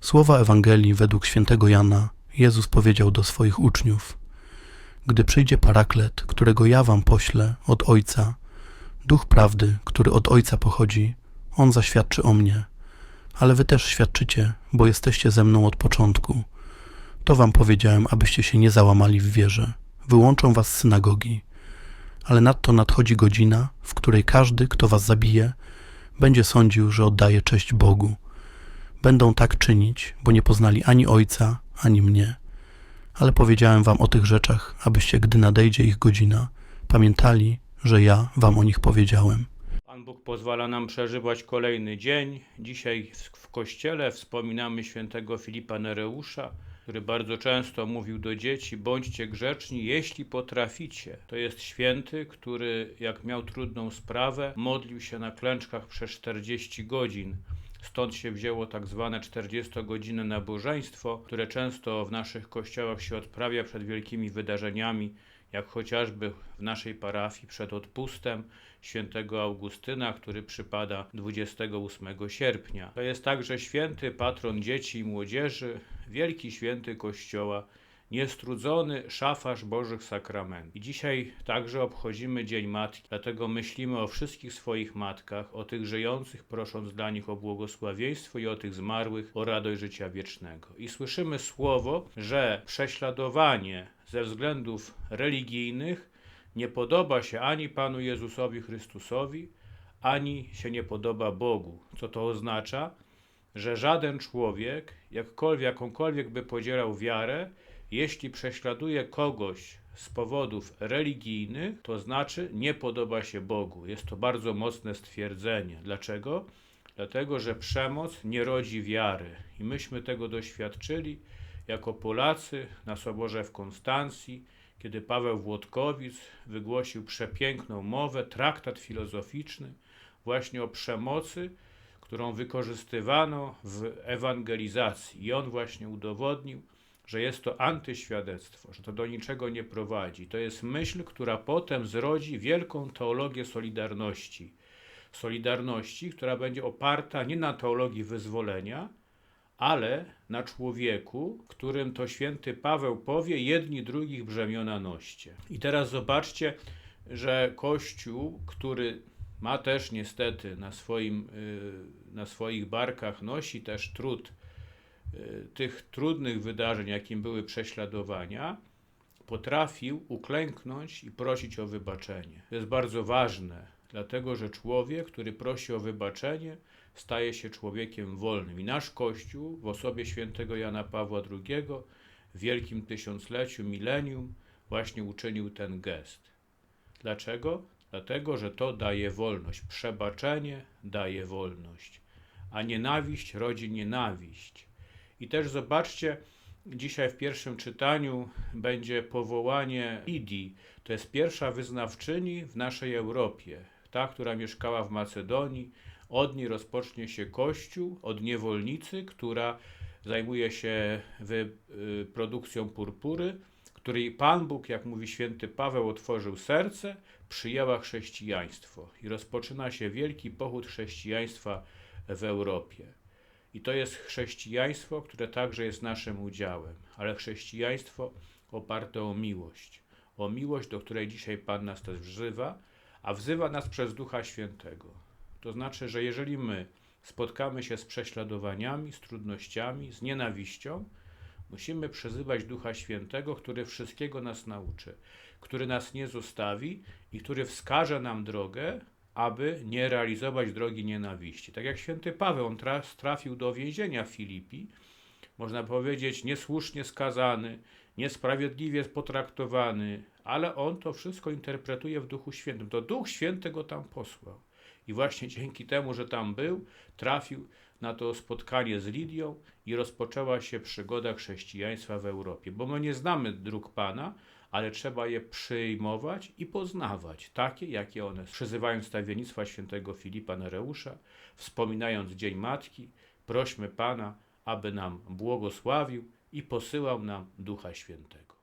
Słowa Ewangelii według świętego Jana Jezus powiedział do swoich uczniów: Gdy przyjdzie Paraklet, którego ja wam poślę od Ojca, Duch prawdy, który od Ojca pochodzi, on zaświadczy o mnie. Ale wy też świadczycie, bo jesteście ze mną od początku. To wam powiedziałem, abyście się nie załamali w wierze. Wyłączą was z synagogi. Ale nadto nadchodzi godzina, w której każdy, kto was zabije, będzie sądził, że oddaje cześć Bogu. Będą tak czynić, bo nie poznali ani Ojca, ani mnie. Ale powiedziałem wam o tych rzeczach, abyście, gdy nadejdzie ich godzina, pamiętali, że ja wam o nich powiedziałem. Pan Bóg pozwala nam przeżywać kolejny dzień. Dzisiaj w- kościele wspominamy świętego Filipa Nereusza, który bardzo często mówił do dzieci: bądźcie grzeczni, jeśli potraficie. To jest święty, który, jak miał trudną sprawę, modlił się na klęczkach przez 40 godzin. Stąd się wzięło tak zwane 40-godzinne nabożeństwo, które często w naszych kościołach się odprawia przed wielkimi wydarzeniami, jak chociażby w naszej parafii przed odpustem świętego Augustyna, który przypada 28 sierpnia. To jest także święty patron dzieci i młodzieży, wielki święty Kościoła, niestrudzony szafarz Bożych Sakramentów. I dzisiaj także obchodzimy Dzień Matki, dlatego myślimy o wszystkich swoich matkach, o tych żyjących, prosząc dla nich o błogosławieństwo i o tych zmarłych o radość życia wiecznego. I słyszymy słowo, że prześladowanie ze względów religijnych nie podoba się ani Panu Jezusowi Chrystusowi, ani się nie podoba Bogu. Co to oznacza? Że żaden człowiek, jakkolwiek, jakąkolwiek by podzielał wiarę, jeśli prześladuje kogoś z powodów religijnych, to znaczy nie podoba się Bogu. Jest to bardzo mocne stwierdzenie. Dlaczego? Dlatego, że przemoc nie rodzi wiary. I myśmy tego doświadczyli jako Polacy na Soborze w Konstancji, kiedy Paweł Włodkowic wygłosił przepiękną mowę, traktat filozoficzny właśnie o przemocy, którą wykorzystywano w ewangelizacji. I on właśnie udowodnił, że jest to antyświadectwo, że to do niczego nie prowadzi. To jest myśl, która potem zrodzi wielką teologię solidarności. Solidarności, która będzie oparta nie na teologii wyzwolenia, ale na człowieku, którym to święty Paweł powie, jedni drugich brzemiona noście. I teraz zobaczcie, że Kościół, który ma też niestety na, swoim, y, na swoich barkach, nosi też trud tych trudnych wydarzeń, jakim były prześladowania, potrafił uklęknąć i prosić o wybaczenie. To jest bardzo ważne, dlatego że człowiek, który prosi o wybaczenie, staje się człowiekiem wolnym. I nasz Kościół w osobie świętego Jana Pawła II w wielkim tysiącleciu, milenium właśnie uczynił ten gest. Dlaczego? Dlatego, że to daje wolność. Przebaczenie daje wolność, a nienawiść rodzi nienawiść. I też zobaczcie, dzisiaj w pierwszym czytaniu będzie powołanie Lidii. To jest pierwsza wyznawczyni w naszej Europie, ta, która mieszkała w Macedonii. Od niej rozpocznie się Kościół, od niewolnicy, która zajmuje się y, produkcją purpury, której Pan Bóg, jak mówi święty Paweł, otworzył serce, przyjęła chrześcijaństwo i rozpoczyna się wielki pochód chrześcijaństwa w Europie. I to jest chrześcijaństwo, które także jest naszym udziałem, ale chrześcijaństwo oparte o miłość. O miłość, do której dzisiaj Pan nas też wzywa, a wzywa nas przez Ducha Świętego. To znaczy, że jeżeli my spotkamy się z prześladowaniami, z trudnościami, z nienawiścią, musimy przyzywać Ducha Świętego, który wszystkiego nas nauczy, który nas nie zostawi i który wskaże nam drogę, aby nie realizować drogi nienawiści. Tak jak święty Paweł, on tra- trafił do więzienia w Filipi, można powiedzieć niesłusznie skazany, niesprawiedliwie potraktowany, ale on to wszystko interpretuje w Duchu Świętym. To Duch Święty go tam posłał. I właśnie dzięki temu, że tam był, trafił na to spotkanie z Lidią i rozpoczęła się przygoda chrześcijaństwa w Europie. Bo my nie znamy dróg Pana, ale trzeba je przyjmować i poznawać, takie jakie one. Przyzywając stawiennictwa świętego Filipa Nereusza, wspominając Dzień Matki, prośmy Pana, aby nam błogosławił i posyłał nam Ducha Świętego.